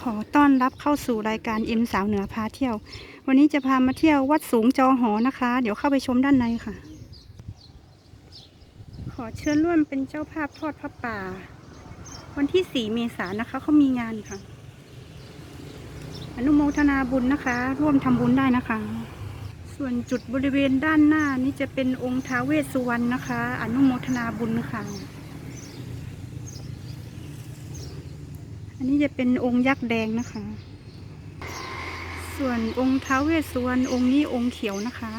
ขอต้อนรับเข้าสู่รายการเอ็มสาวเหนือพาเที่ยว วันนี้จะพามาเที่ยววัดสูงจอหอนะคะ เดี๋ยวเข้าไปชมด้านในค่ะ ขอเชิญร่วมเป็นเจ้าภาพทอดพระป่า วันที่ 4 เมษายนนะคะเขามีงานค่ะ อนุโมทนาบุญนะคะ ร่วมทำบุญได้นะคะ ส่วนจุดบริเวณด้านหน้านี่จะเป็นองค์ท้าเวสสุวรรณนะคะ อนุโมทนาบุญค่ะ อันนี้จะเป็นองค์ยักษ์แดงนะคะ ส่วนองค์ท้าวเวสสุวรรณองค์นี้องค์เขียวนะคะ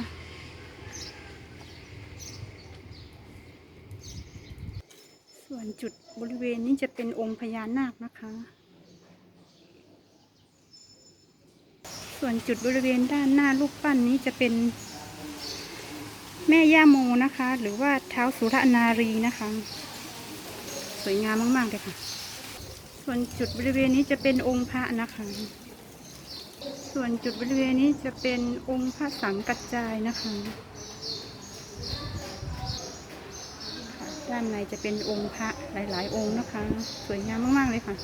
ส่วนจุดบริเวณนี้จะเป็นองค์พญานาคนะคะ ส่วนจุดบริเวณด้านหน้ารูปปั้นนี้จะเป็นแม่ย่าโมนะคะ หรือว่าเท้าสุรนารีนะคะ สวยงามมาก ๆ เลยค่ะ ส่วนจุดบริเวณนี้จะเป็นองค์พระนะคะ ส่วนจุดบริเวณนี้จะเป็นองค์พระสังกัจจายนะคะค่ะด้านในจะเป็นองค์พระหลาย ๆ องค์นะคะ สวยงามมาก ๆ เลยค่ะ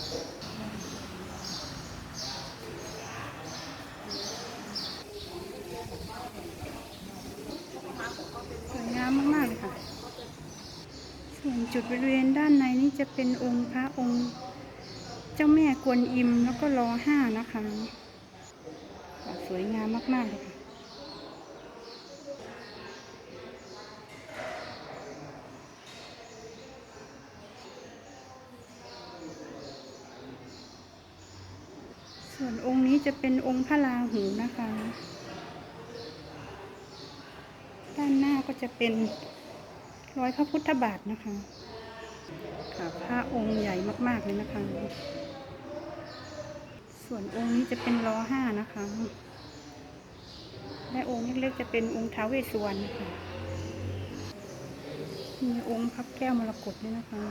สวยงามมาก ๆ เลยค่ะ ส่วนจุดบริเวณด้านในนี้จะเป็นองค์พระองค์ เจ้าแม่กวนอิมแล้วก็รอห้านะคะ สวยงามมากๆเลยค่ะส่วนองค์นี้จะเป็นองค์พระราหูนะคะ ด้านหน้าก็จะเป็นร้อยพระพุทธบาทนะคะค่ะพระองค์ใหญ่มาก ๆ เลยนะคะ ส่วนองค์นี้จะเป็นล้อห้านะคะ และองค์เล็กๆจะเป็นองค์ท้าวเวสสุวรรณค่ะมีองค์พับแก้วมรกตด้วยนะคะ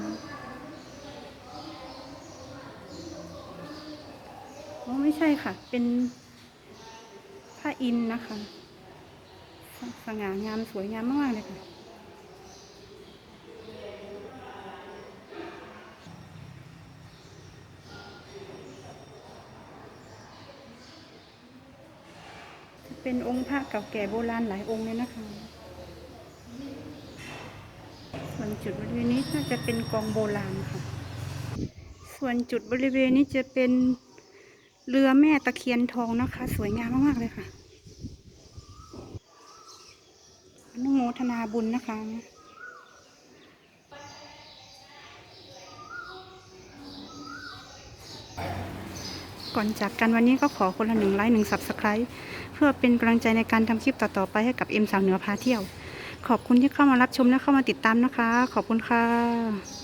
อ๋อไม่ใช่ค่ะ เป็นพระอินนะคะ สง่างามสวยงามมากๆเลยค่ะ เป็นองค์พระเก่าแก่โบราณหลายองค์เลยนะคะส่วนจุดบริเวณนี้น่าจะเป็นกองโบราณค่ะ ส่วนจุดบริเวณนี้จะเป็นเรือแม่ตะเคียนทองนะคะ สวยงามมากๆเลยค่ะนุโมทนาบุญนะคะก่อนจากกันวันนี้ก็ขอคนละหนึ่งไลค์หนึ่งสับสไครต์ พื่อเป็นกำลังใจในการทำคลิปต่อๆไปให้กับเอ็มสาวเหนือพาเที่ยว ขอบคุณที่เข้ามารับชมและเข้ามาติดตามนะคะ ขอบคุณค่ะ